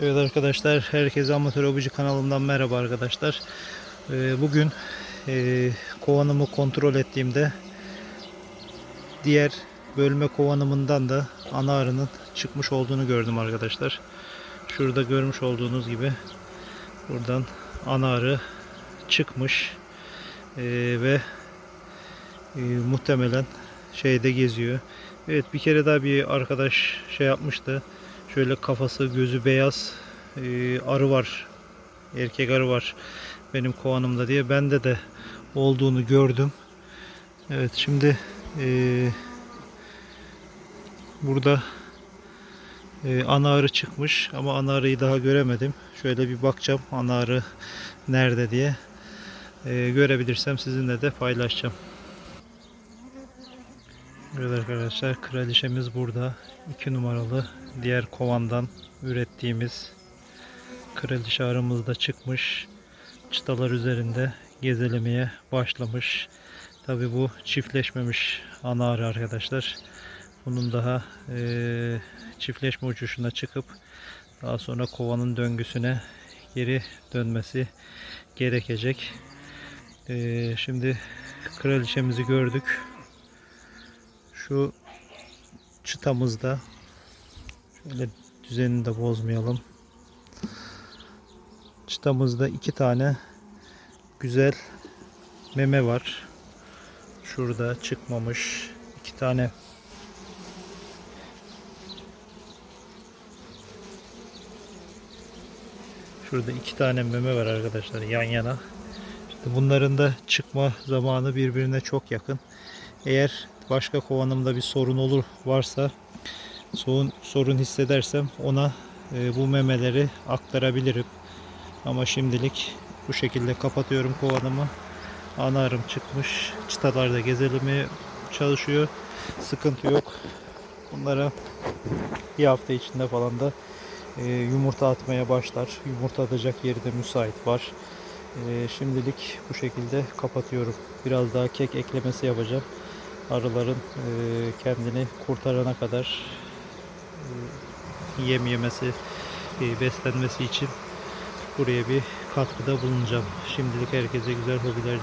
Evet arkadaşlar, herkese Amatör Hobici kanalımdan merhaba arkadaşlar. Ee, Bugün e, kovanımı kontrol ettiğimde diğer bölme kovanımından da ana arının çıkmış olduğunu gördüm arkadaşlar. Şurada görmüş olduğunuz gibi buradan ana arı çıkmış Ee, ve e, muhtemelen şeyde geziyor. Evet bir kere daha bir arkadaş şey yapmıştı. Şöyle kafası gözü beyaz e, arı var. Erkek arı var benim kovanımda diye. Bende de olduğunu gördüm. Evet şimdi e, burada e, ana arı çıkmış ama ana arıyı daha göremedim. Şöyle bir bakacağım ana arı nerede diye. E, görebilirsem sizinle de paylaşacağım. Evet arkadaşlar kraliçemiz burada. 2 numaralı diğer kovandan ürettiğimiz kraliçe arımız da çıkmış. Çıtalar üzerinde gezelemeye başlamış. Tabi bu çiftleşmemiş ana arı arkadaşlar. Bunun daha eee, çiftleşme uçuşuna çıkıp daha sonra kovanın döngüsüne geri dönmesi gerekecek. Eee, şimdi kraliçemizi gördük şu çıtamızda şöyle düzenini de bozmayalım. Çıtamızda iki tane güzel meme var. Şurada çıkmamış iki tane Şurada iki tane meme var arkadaşlar yan yana. İşte bunların da çıkma zamanı birbirine çok yakın. Eğer başka kovanımda bir sorun olur varsa sorun, sorun hissedersem ona e, bu memeleri aktarabilirim. Ama şimdilik bu şekilde kapatıyorum kovanımı. Ana arım çıkmış. Çıtalarda gezelemeye çalışıyor. Sıkıntı yok. Bunlara bir hafta içinde falan da e, yumurta atmaya başlar. Yumurta atacak yeri de müsait var. E, şimdilik bu şekilde kapatıyorum. Biraz daha kek eklemesi yapacağım arıların e, kendini kurtarana kadar e, yem yemesi, e, beslenmesi için buraya bir katkıda bulunacağım. Şimdilik herkese güzel hobiler